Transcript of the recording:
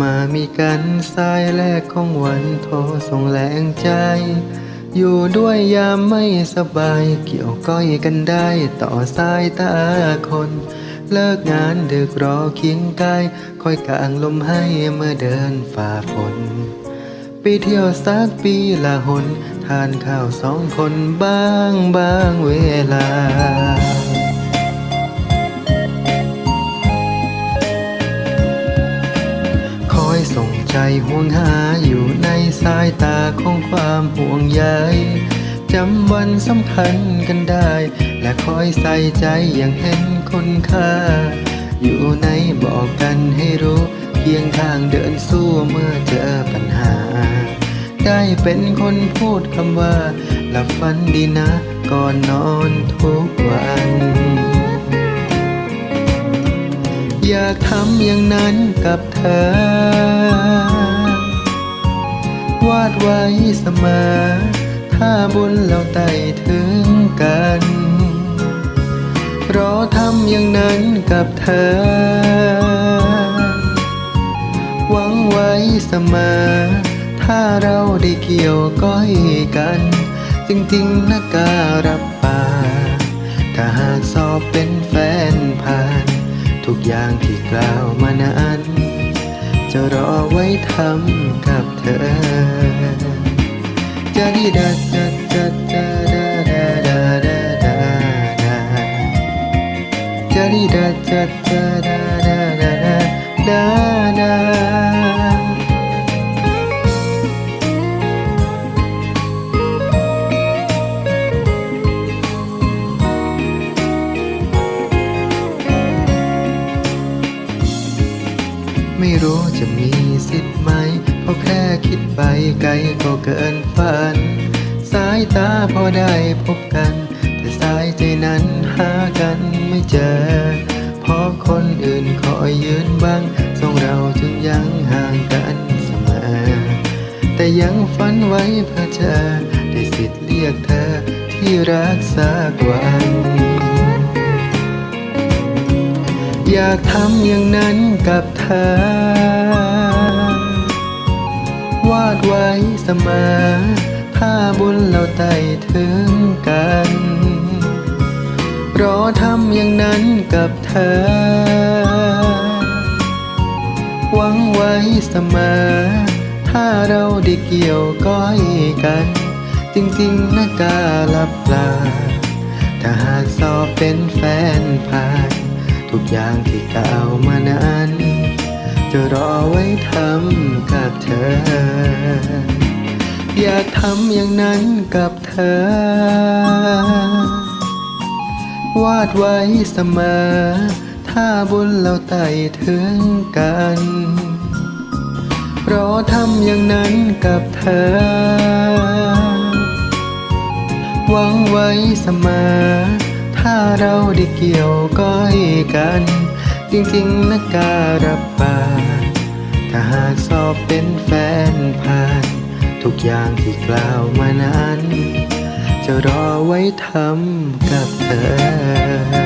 มามีกันสายแรกของวันโทรส่งแรงใจ อยู่ด้วยยามไม่สบาย เกี่ยวก้อยกันได้ต่อสายตาคน เลิกงานดึกรอเคียงกายคอยกลางลมให้เมื่อเดินฝ่าฝนไปเที่ยวสักปีละหน ทานข้าวสองคนบ้างบางเวลา ใจห่วงหาอยู่ในสายตาของความห่วงใยจำวันสำคัญกันได้ และคอยใส่ใจอย่างเห็นคุณค่า อยู่ในบอกกันให้รู้เคียงข้างเดินสู้เมื่อเจอปัญหา ได้เป็นคนพูดคำว่า หลับฝันดีนะ ก่อนนอนทุกวันอยากทำอย่างนั้นกับเธอ วาดไว้เสมอ ถ้าบุญเราไต่ถึงกัน รอทำอย่างนั้นกับเธอ หวังไว้เสมอ ถ้าเราได้เกี่ยวก้อยกัน จริงๆนะการับบาถ้าหากสอบเป็นแฟนผ่าน ทุกอย่างที่กล่าวมานั้นจะรอไว้ทำกับเธอ ไม่รู้จะมีสิทธิ์ไหม ค่คิดไปไกลก็เกินฝัน สายตาพอได้พบกัน แต่สายใจนั้นหากันไม่เจอ เพราะคนอื่นคอยยืนบังส่งเราจึงยังห่างกันเสมอ แต่ยังฝันไว้เพื่อเจอได้สิทธิ์เรียกเธอที่รักสักวันอยากทำอย่างนั้นกับเธอ วาดไว้เสมอถ้าบุญเราไต่ถึงกัน รอทำอย่างนั้นกับเธอ หวังไว้เสมอ ถ้าเราได้เกี่ยวก้อยกัน จริงๆนะกาลับปลา ถ้าหากสอบเป็นแฟนผ่าน ทุกอย่างที่กล่าวมานั้น จะรอไว้ทำกับเธอ อยากทำอย่างนั้นกับเธอ วาดไว้เสมอ ถ้าบุญเราไต่ถึงกันรอทำอย่างนั้นกับเธอ หวังไว้เสมอ ถ้าเราได้เกี่ยวก้อยกัน จริงๆนะการับบาถ้าหากสอบเป็นแฟนผ่าน ทุกอย่างที่กล่าวมานั้น จะรอไว้ทำกับเธอ